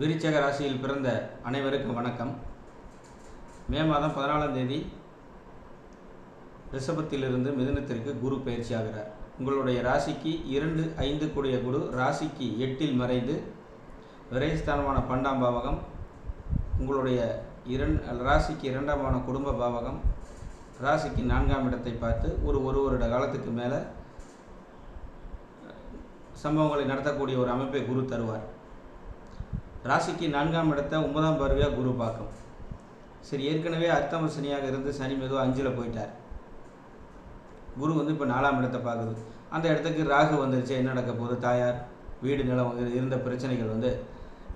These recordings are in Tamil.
விருச்சக ராசியில் பிறந்த அனைவருக்கும் வணக்கம். மே மாதம் பதினாலாம் தேதி ரிஷபத்திலிருந்து மிதுனத்திற்கு குரு பயிற்சி ஆகிறார். உங்களுடைய ராசிக்கு இரண்டு ஐந்து கூடிய குரு ராசிக்கு எட்டில் மறைந்து விரைஸ்தானமான பன்னெண்டாம் பாவகம் உங்களுடைய இரண் ராசிக்கு இரண்டாமான குடும்ப பாவகம் ராசிக்கு நான்காம் இடத்தை பார்த்து ஒரு ஒரு வருட காலத்துக்கு மேலே சம்பவங்களை நடத்தக்கூடிய ஒரு அமைப்பை குரு தருவார். ராசிக்கு நான்காம் இடத்த ஒன்பதாம் பார்வையாக குரு பார்க்கும். சரி ஏற்கனவே அர்த்தம சனியாக இருந்து சனி மெதுவாக அஞ்சில் போயிட்டார். குரு வந்து இப்போ நாலாம் இடத்தை பார்க்குது. அந்த இடத்துக்கு ராகு வந்துருச்சு. என்ன நடக்க போகுது? தாயார் வீடு நிலம் இருந்த பிரச்சனைகள் வந்து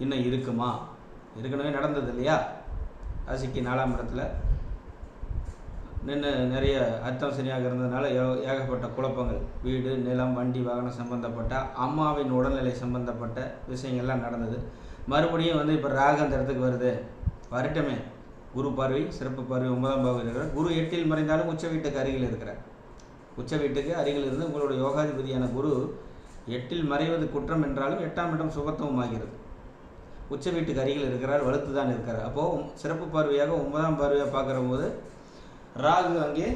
இன்னும் இருக்குமா? ஏற்கனவே நடந்தது இல்லையா? ராசிக்கு நாலாம் இடத்துல நின்று நிறைய அர்த்தம் சரியாக இருந்ததுனால ஏகப்பட்ட குழப்பங்கள். வீடு நிலம் வண்டி வாகனம் சம்பந்தப்பட்ட அம்மாவின் உடல்நிலை சம்பந்தப்பட்ட விஷயங்கள்லாம் நடந்தது. மறுபடியும் வந்து இப்போ ராகு அந்த இடத்துக்கு வருது. வரட்டமே. குரு பார்வை சிறப்பு பார்வை ஒன்பதாம் பாவம் இருக்கிறார் குரு எட்டில் மறைந்தாலும் உச்ச வீட்டுக்கு அருகில் இருக்கிறார். உச்ச வீட்டுக்கு அருகில் இருந்து உங்களுடைய யோகாதிபதியான குரு எட்டில் மறைவது குற்றம் என்றாலும் எட்டாம் இடம் சுபத்துவம் ஆகிறது. உச்ச வீட்டுக்கு அருகில் இருக்கிறார் வலுத்து தான் இருக்கிறார். அப்போது சிறப்பு பார்வையாக ஒன்பதாம் பார்வையாக பார்க்குற போது ராகு அங்கே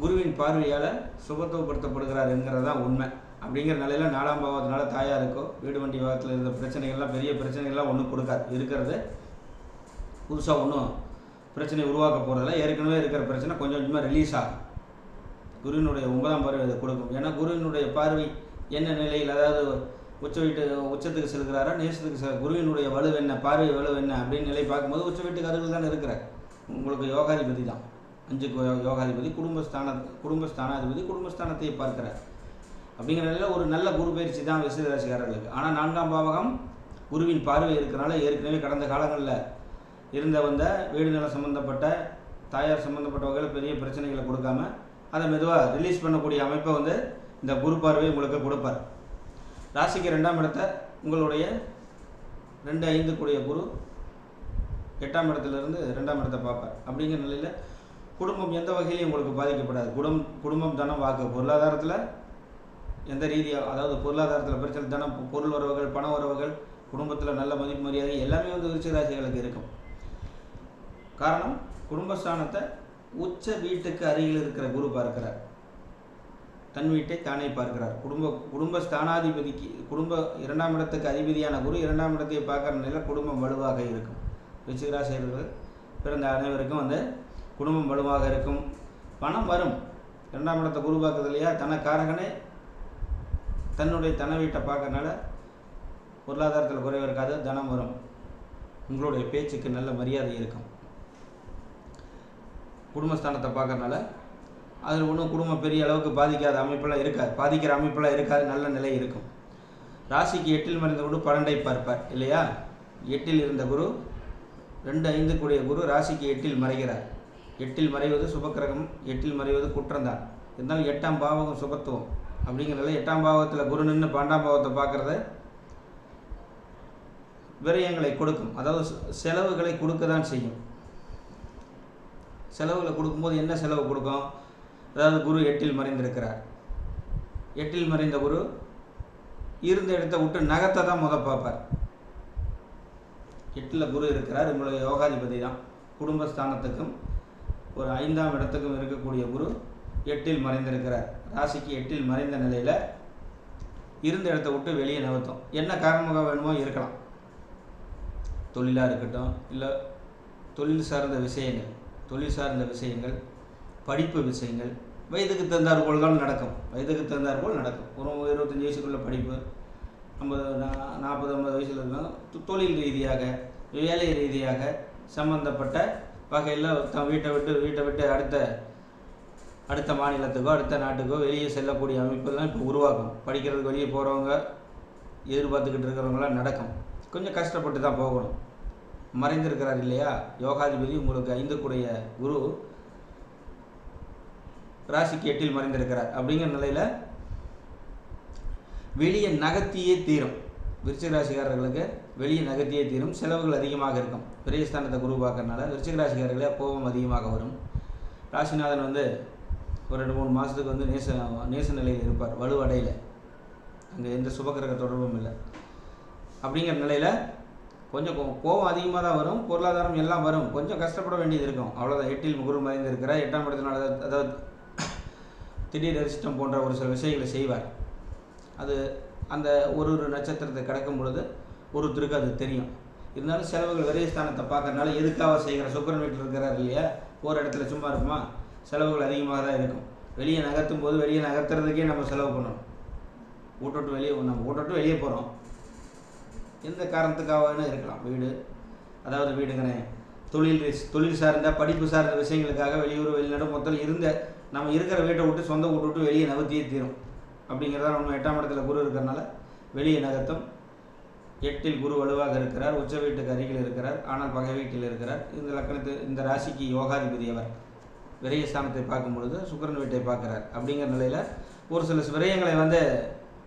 குருவின் பார்வையால் சுபத்துவப்படுத்தப்படுகிறார் என்கிறது தான் உண்மை. அப்படிங்கிற நிலையில நாலாம் பாவத்தினால தாயாருக்கோ வீடு வண்டி வாகத்தில் இருந்த பிரச்சனைகள்லாம் பெரிய பிரச்சனைகள்லாம் ஒன்றும் கொடுக்காது. இருக்கிறது புதுசாக ஒன்றும் பிரச்சனை உருவாக்க போகிறதில்ல ஏற்கனவே இருக்கிற பிரச்சனை கொஞ்சம் கொஞ்சமாக ரிலீஸ் ஆகும். குருவினுடைய ஒன்பதாம் பார்வை அதை கொடுக்கும். ஏன்னா குருவினுடைய பார்வை என்ன நிலையில் அதாவது உச்ச வீட்டு உச்சத்துக்கு செல்கிறாரா நேசத்துக்கு செல் குருவினுடைய வலு என்ன பார்வை வலு என்ன அப்படின்னு நிலை பார்க்கும்போது உச்ச வீட்டுக்கு அருகில் தான் இருக்கிறார். உங்களுக்கு யோகாதிபதி தான். அஞ்சுக்கு யோகாதிபதி குடும்பஸ்தான குடும்பஸ்தானாதிபதி குடும்பஸ்தானத்தை பார்க்கிறார். அப்படிங்கிற நிலையில் ஒரு நல்ல குரு பயிற்சி தான் விசிக ராசிக்காரர்களுக்கு ஆனால் நான்காம் பாவகம் குருவின் பார்வை இருக்கிறனால ஏற்கனவே கடந்த காலங்களில் இருந்த வந்த வீடு நிலம் சம்மந்தப்பட்ட தாயார் சம்மந்தப்பட்ட வகையில் பெரிய பிரச்சனைகளை கொடுக்காம அதை மெதுவாக ரிலீஸ் பண்ணக்கூடிய அமைப்பை வந்து இந்த குரு பார்வை உங்களுக்கு கொடுப்பார். ராசிக்கு ரெண்டாம் இடத்தை உங்களுடைய ரெண்டு ஐந்து கூடிய குரு எட்டாம் இடத்துலேருந்து ரெண்டாம் இடத்தை பார்ப்பார். அப்படிங்கிற நிலையில் குடும்பம் எந்த வகையிலையும் உங்களுக்கு பாதிக்கப்படாது. குடும் குடும்பம் தனம் வாக்கு. பொருளாதாரத்தில் எந்த ரீதியாக அதாவது பொருளாதாரத்தில் பிரச்சனை தனம் பொருள் உறவுகள் பண உறவுகள் குடும்பத்தில் நல்ல மதிப்பு மரியாதை எல்லாமே வந்து விருச்சிகராசிகளுக்கு இருக்கும். காரணம் குடும்பஸ்தானத்தை உச்ச வீட்டுக்கு அருகில் இருக்கிற குரு பார்க்கிறார். தன் வீட்டை தானே பார்க்கிறார். குடும்ப குடும்ப ஸ்தானாதிபதிக்கு குடும்ப இரண்டாம் இடத்துக்கு அதிபதியான குரு இரண்டாம் இடத்தை பார்க்குற நிலையில் குடும்பம் வலுவாக இருக்கும். ரிச்சிகராசிரியர்கள் பிறந்த அனைவருக்கும் வந்து குடும்பம் வலுவாக இருக்கும். பணம் வரும். இரண்டாம் இடத்தை குரு பார்க்கறது இல்லையா? தனக்காரகனே தன்னுடைய தன வீட்டை பார்க்கறனால பொருளாதாரத்தில் குறைவு இருக்காது தனம் வரும். உங்களுடைய பேச்சுக்கு நல்ல மரியாதை இருக்கும். குடும்பஸ்தானத்தை பார்க்கறனால அதில் ஒன்றும் குடும்பம் பெரிய அளவுக்கு பாதிக்காத அமைப்பெல்லாம் இருக்காது. பாதிக்கிற அமைப்பெல்லாம் இருக்காது நல்ல நிலை இருக்கும். ராசிக்கு எட்டில் மறைந்த குரு பன்னெண்டை பார்ப்பார் இல்லையா? எட்டில் இருந்த குரு ரெண்டு ஐந்து கூடிய குரு ராசிக்கு எட்டில் மறைகிறார். எட்டில் மறைவது சுபக்கிரகம் எட்டில் மறைவது குற்றம்தான் இருந்தாலும் எட்டாம் பாவகம் சுபத்துவம். அப்படிங்கிறதுல எட்டாம் பாவத்தில் குரு நின்று பன்னெண்டாம் பாவத்தை பார்க்குறத விரயங்களை கொடுக்கும். அதாவது செலவுகளை கொடுக்க தான் செய்யும். செலவுகளை கொடுக்கும்போது என்ன செலவு கொடுக்கும்? அதாவது குரு எட்டில் மறைந்திருக்கிறார். எட்டில் மறைந்த குரு இருந்த இடத்த விட்டு நகத்தை தான் முத பார்ப்பார். எட்டில் குரு இருக்கிறார். உங்களுடைய யோகாதிபதி தான். குடும்பஸ்தானத்துக்கும் ஒரு ஐந்தாம் இடத்துக்கும் இருக்கக்கூடிய குரு எட்டில் மறைந்திருக்கிறார். ராசிக்கு எட்டில் மறைந்த நிலையில் இருந்த இடத்த விட்டு வெளியே நகர்த்தும். என்ன காரணமாக வேணுமோ இருக்கலாம். தொழிலாக இருக்கட்டும் இல்லை தொழில் சார்ந்த விஷயங்கள் தொழில் சார்ந்த விஷயங்கள் படிப்பு விஷயங்கள் வயதுக்கு தகுந்தாற் போல் தான் நடக்கும். வயதுக்கு தந்தார் போல் நடக்கும். ஒரு இருபத்தஞ்சி வயசுக்குள்ளே படிப்பு ஐம்பது நா- நாற்பது ஐம்பது வயசில் இருக்கும் தொ- தொழில் ரீதியாக வேலை ரீதியாக சம்பந்தப்பட்ட வகையில் தன் வீட்டை விட்டு வீட்டை விட்டு அடுத்த அடுத்த மாநிலத்துக்கோ அடுத்த நாட்டுக்கோ வெளியே செல்லக்கூடிய அமைப்பெல்லாம் இப்போ உருவாக்கும். படிக்கிறதுக்கு வெளியே போகிறவங்க எதிர்பார்த்துக்கிட்டு இருக்கிறவங்களாம் நடக்கும். கொஞ்சம் கஷ்டப்பட்டு தான் போகணும். மறைந்திருக்கிறார் இல்லையா? யோகாதிபதி உங்களுக்கு ஐந்துக்குடைய குரு ராசிக்கு எட்டில் மறைந்திருக்கிறார். அப்படிங்கிற நிலையில் வெளியே நகர்த்தியே தீரும். விருச்சிக ராசிக்காரர்களுக்கு வெளியே நகர்த்தியே தீரும். செலவுகள் அதிகமாக இருக்கும். விரயஸ்தானத்தை குரு பார்க்கறனால விருச்சிக ராசிக்காரர்களே கோபம் அதிகமாக வரும். ராசிநாதன் வந்து ஒரு ரெண்டு மூணு மாதத்துக்கு வந்து நேச நேச நிலையில் இருப்பார் வலுவடையில். அங்கே எந்த சுபகிரக தொடர்பும் இல்லை. அப்படிங்கிற நிலையில் கொஞ்சம் கோ- அதிகமாக தான் வரும் பொருளாதாரம் எல்லாம் வரும். கொஞ்சம் கஷ்டப்பட வேண்டியது இருக்கும். அவ்வளோதான் எட்டில் குரு மறைந்து இருக்கிற எட்டாம் இடத்தினால அதாவது திடீர் அதிர்ஷ்டம் போன்ற ஒரு சில விஷயங்களை செய்வார். அது அந்த ஒரு ஒரு நட்சத்திரத்தை கிடக்கும் பொழுது ஒருத்தருக்கு அது தெரியும். இருந்தாலும் செலவுகள் விரயஸ்தானத்தை பார்க்கறதுனால எதுக்காக செய்கிற? சுக்கரன் வீட்டில் இருக்கிறார் இல்லையா? ஒரு இடத்துல சும்மா இருக்குமா? செலவுகள் அதிகமாக தான் இருக்கும். வெளியே நகர்த்தும் போது வெளியே நகர்த்துறதுக்கே நம்ம செலவு பண்ணணும். வீட்டை விட்டு வெளியே நம்ம ஊட்டோட்டு வெளியே போகிறோம் எந்த காரணத்துக்காக இருக்கலாம். வீடு அதாவது வீடுங்கிறேன் தொழில் தொழில் சார்ந்த படிப்பு சார்ந்த விஷயங்களுக்காக வெளியூர் வெளிநாடு மொத்தம் இருந்த நம்ம இருக்கிற வீட்டை விட்டு சொந்த வீட்டை விட்டு வெளியே நகர்த்தியே தீரும். அப்படிங்கிறத நம்ம எட்டாம் இடத்துல குரு இருக்கிறனால வெளியே நகர்த்தும். எட்டில் குரு வலுவாக இருக்கிறார். உச்ச வீட்டுக்கு அருகில் இருக்கிறார். ஆனால் பகை வீட்டில் இருக்கிறார். இந்த லக்கணத்து இந்த ராசிக்கு யோகாதிபதி அவர். விரயஸ்தானத்தை பார்க்கும் பொழுது சுக்கிரன் வீட்டை பார்க்குறார். அப்படிங்கிற நிலையில் ஒரு சில விரயங்களை வந்து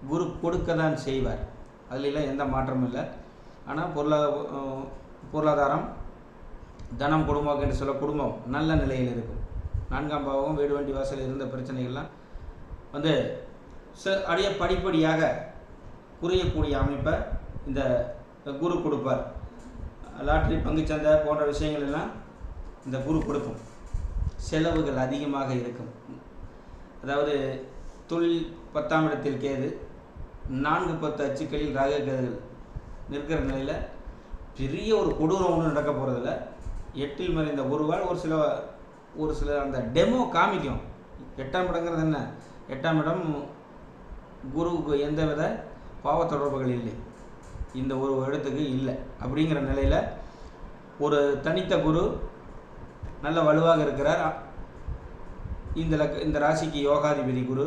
குரு கொடுக்க தான் செய்வார். அதுலலாம் எந்த மாற்றமும் இல்லை. ஆனால் பொருளா பொருளாதாரம் தனம் குடும்பம் என்று சொல்ல குடும்பம் நல்ல நிலையில் இருக்கும். நான்காம் பாவம் வீடு வண்டி வாசல் இருந்த பிரச்சனைகள்லாம் வந்து ச அடைய படிப்படியாக குறையக்கூடிய அமைப்பை இந்த குரு கொடுப்பார். லாட்ரி பங்குச்சந்தை போன்ற விஷயங்கள் எல்லாம் இந்த குரு கொடுக்கும். செலவுகள் அதிகமாக இருக்கும். அதாவது தொழில் பத்தாம் இடத்தில் கேது நான்கு பத்து அச்சுக்களில் ராக கேதுகள் நிற்கிற நிலையில் பெரிய ஒரு கொடூரம் ஒன்றும் நடக்க போகிறதில்ல எட்டில் மறைந்த குருவால் ஒரு சில ஒரு சில அந்த டெமோ காமிக்கும். எட்டாம் இடங்கிறது என்ன? எட்டாம் இடம் குருவுக்கு எந்தவித பாவ தொடர்புகள் இல்லை. இந்த ஒரு இடத்துக்கு இல்லை. அப்படிங்கிற நிலையில் ஒரு தனித்த குரு நல்ல வலுவாக இருக்கிறார். இந்த லக் இந்த ராசிக்கு யோகாதிபதி குரு.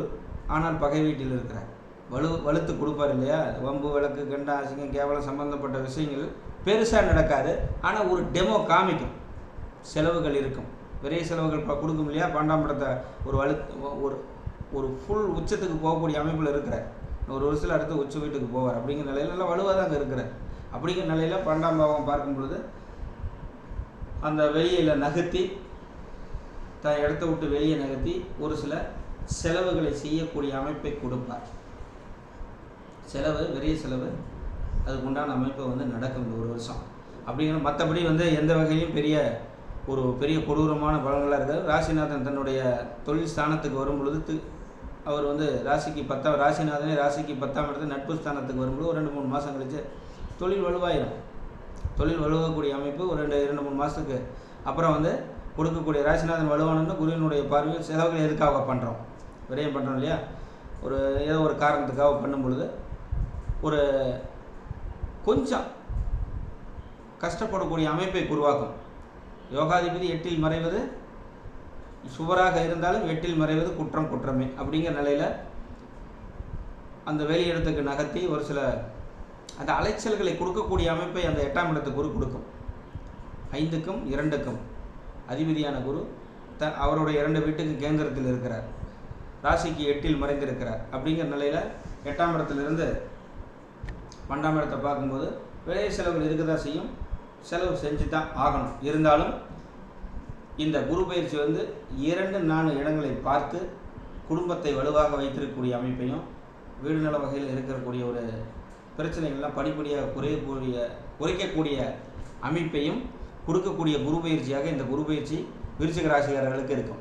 ஆனால் பகை வீட்டில் இருக்கிறார். வலு வலுத்து கொடுப்பார் இல்லையா? வம்பு விளக்கு கண்ட அசிங்கம் கேவலம் சம்பந்தப்பட்ட விஷயங்கள் பெருசாக நடக்காது. ஆனால் ஒரு டெமோ காமிக்கும். செலவுகள் இருக்கும். விரைய செலவுகள் இப்போ கொடுக்கும் இல்லையா? பாண்டாம்படத்தை ஒரு வலு ஒரு ஒரு ஃபுல் உச்சத்துக்கு போகக்கூடிய அமைப்பில் இருக்கிறார். ஒரு வருஷத்தில் அடுத்து உச்ச வீட்டுக்கு போவார். அப்படிங்கிற நிலையில நல்லா வலுவாக தான் அங்கே இருக்கிறார். அப்படிங்கிற நிலையில் பன்னெண்டாம் பாவம் பார்க்கும் பொழுது அந்த வெளியில் நகர்த்தி த இடத்த விட்டு வெளியே நகர்த்தி ஒரு சில செலவுகளை செய்யக்கூடிய அமைப்பை கொடுப்பார். செலவு பெரிய செலவு அதுக்கு உண்டான அமைப்பு வந்து நடக்கும் இந்த ஒரு வருஷம். அப்படிங்கிற மற்றபடி வந்து எந்த வகையிலும் பெரிய ஒரு பெரிய கொடூரமான பலன்களாக இருக்காது. ராசிநாதன் தன்னுடைய தொழில் ஸ்தானத்துக்கு வரும் பொழுது அவர் வந்து ராசிக்கு பத்தாம் ராசிநாதனே ராசிக்கு பத்தாம் இடத்துல நட்பு ஸ்தானத்துக்கு வரும்போது ஒரு ரெண்டு மூணு மாதம் கழிச்சு தொழில் வலுவாயிடும் தொழில் வலுவக்கூடிய அமைப்பு ஒரு ரெண்டு இரண்டு மூணு மாதத்துக்கு அப்புறம் வந்து கொடுக்கக்கூடிய ராசிநாதன் வலுவானு குருவினுடைய பார்வையில் செலவுகள் எதுக்காக பண்ணுறோம் விரயம் பண்ணுறோம் இல்லையா? ஒரு ஏதோ ஒரு காரணத்துக்காக பண்ணும் பொழுது ஒரு கொஞ்சம் கஷ்டப்படக்கூடிய அமைப்பை உருவாக்கும். யோகாதிபதி எட்டில் மறைவது சுவராக இருந்தாலும் எட்டில் மறைவது குற்றம் குற்றமே அப்படிங்கிற நிலையில் அந்த வெளியிடத்துக்கு நகர்த்தி ஒரு சில அந்த அலைச்சல்களை கொடுக்கக்கூடிய அமைப்பை அந்த எட்டாம் இடத்து குரு கொடுக்கும். ஐந்துக்கும் இரண்டுக்கும் அதிபதியான குரு த அவருடைய இரண்டு வீட்டுக்கு கேந்திரத்தில் இருக்கிறார். ராசிக்கு எட்டில் மறைந்திருக்கிறார். அப்படிங்கிற நிலையில் எட்டாம் இடத்துலேருந்து பன்னெண்டாம் இடத்தை பார்க்கும்போது விலை செலவுகள் இருக்க தான் செய்யும். செலவு செஞ்சு தான் ஆகணும். இருந்தாலும் இந்த குரு பயிற்சி வந்து இரண்டு நான்கு இடங்களை பார்த்து குடும்பத்தை வலுவாக வைத்திருக்கக்கூடிய அமைப்பையும் வீடு நல வகையில் இருக்கக்கூடிய ஒரு பிரச்சனைகள்லாம் படிப்படியாக குறையக்கூடிய குறைக்கக்கூடிய அமைப்பையும் கொடுக்கக்கூடிய குரு பயிற்சியாக இந்த குரு பயிற்சி விருச்சிக ராசிக்காரர்களுக்கு இருக்கும்.